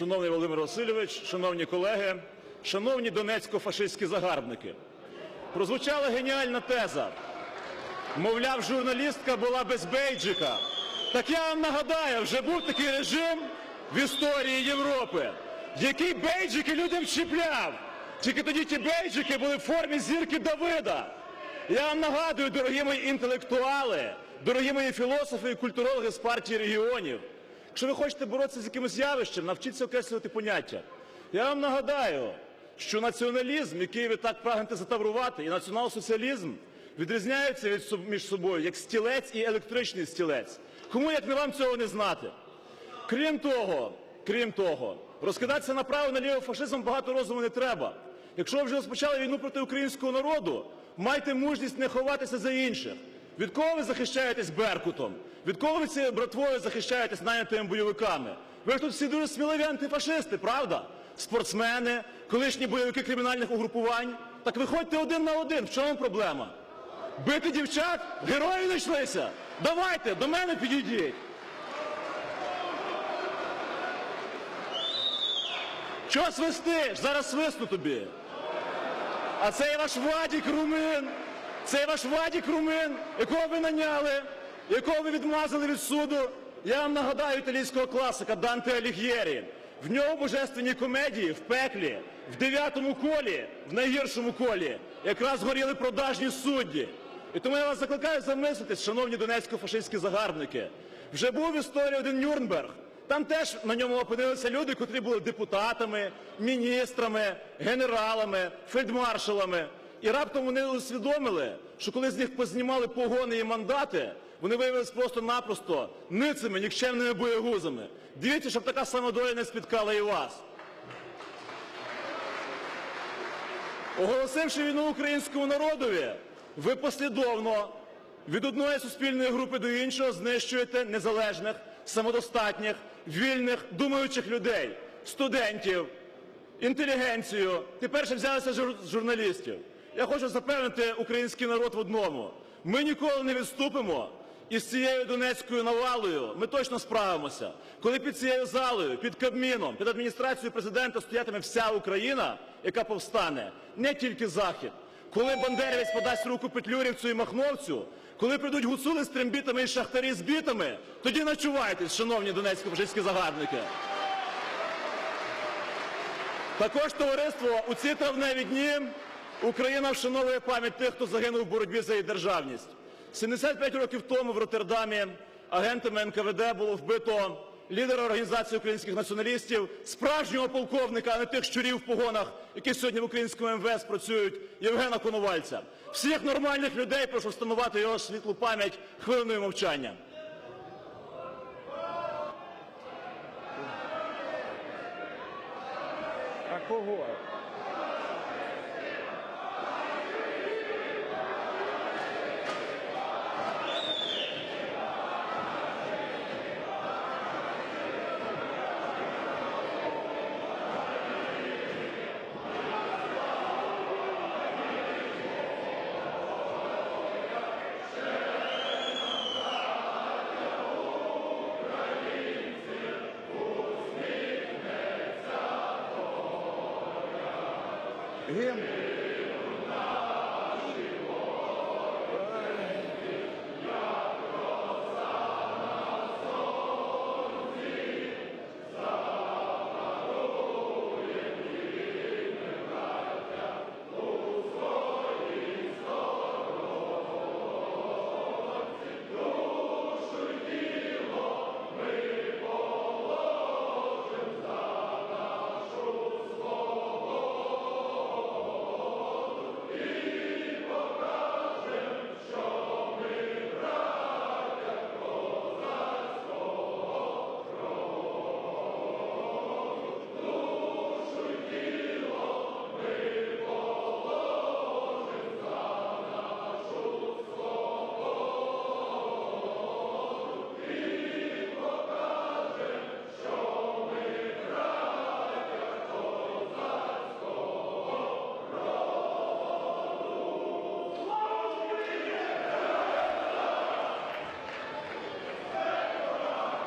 Шановний Володимир Васильович, шановні колеги, шановні донецько-фашистські загарбники, прозвучала геніальна теза. Мовляв, журналістка була без бейджика. Так я вам нагадаю, вже був такий режим в історії Європи, який бейджики людям чіпляв. Тільки тоді ті бейджики були в формі зірки Давида. Я вам нагадую, дорогі мої інтелектуали, дорогі мої філософи і культурологи з партії регіонів, якщо ви хочете боротися з якимось явищем, навчіться окреслювати поняття. Я вам нагадаю, що націоналізм, який ви так прагнете затаврувати, і націонал-соціалізм відрізняються від між собою як стілець і електричний стілець. Кому як не вам цього не знати? Крім того, крім того, розкидатися направо наліво фашизмом багато розуму не треба. Якщо ви вже розпочали війну проти українського народу, майте мужність не ховатися за інших. Від кого ви захищаєтесь Беркутом? Від кого ви цією братвою захищаєтесь нанятими бойовиками? Ви ж тут всі дуже сміливі антифашисти, правда? Спортсмени, колишні бойовики кримінальних угрупувань. Так виходьте один на один. В чому проблема? Бити дівчат? Герої знайшлися? Давайте, до мене підійдіть. Чого свистиш? Зараз свисну тобі. А це ваш Вадік Румин. Це ваш Вадік Румин, якого ви наняли, якого ви відмазали від суду. Я вам нагадаю італійського класика Данте Аліг'єрі. В нього божественні комедії в пеклі, в дев'ятому колі, в найгіршому колі, якраз горіли продажні судді. І тому я вас закликаю замислитись, шановні донецько-фашистські загарбники. Вже був в історії один Нюрнберг. Там теж на ньому опинилися люди, котрі були депутатами, міністрами, генералами, фельдмаршалами. І раптом вони усвідомили, що коли з них познімали погони і мандати, вони виявилися просто-напросто ницими, нікчемними боєгузами. Дивіться, щоб така сама доля не спіткала і вас. Оголосивши війну українському народові, ви послідовно від одної суспільної групи до іншого знищуєте незалежних, самодостатніх, вільних, думаючих людей, студентів, інтелігенцію. Тепер ще взялися жур- журналістів. Я хочу запевнити український народ в одному: ми ніколи не відступимо. І з цією донецькою навалою ми точно справимося. Коли під цією залою, під Кабміном, під адміністрацією президента стоятиме вся Україна, яка повстане, не тільки Захід. Коли бандерівець подасть руку Петлюрівцю і Махновцю, коли прийдуть гуцули з трембітами і шахтарі з бітами, тоді начувайтесь, шановні донецько-фашистські загарбники. Також товариство у ці травневі дні Україна вшановує пам'ять тих, хто загинув в боротьбі за її державність. 75 років тому в Роттердамі агентами НКВД було вбито лідера організації українських націоналістів, справжнього полковника, а не тих щурів в погонах, які сьогодні в українському МВС працюють, Євгена Коновальця. Всіх нормальних людей прошу встановити його світлу пам'ять хвилиною мовчання. А кого? him.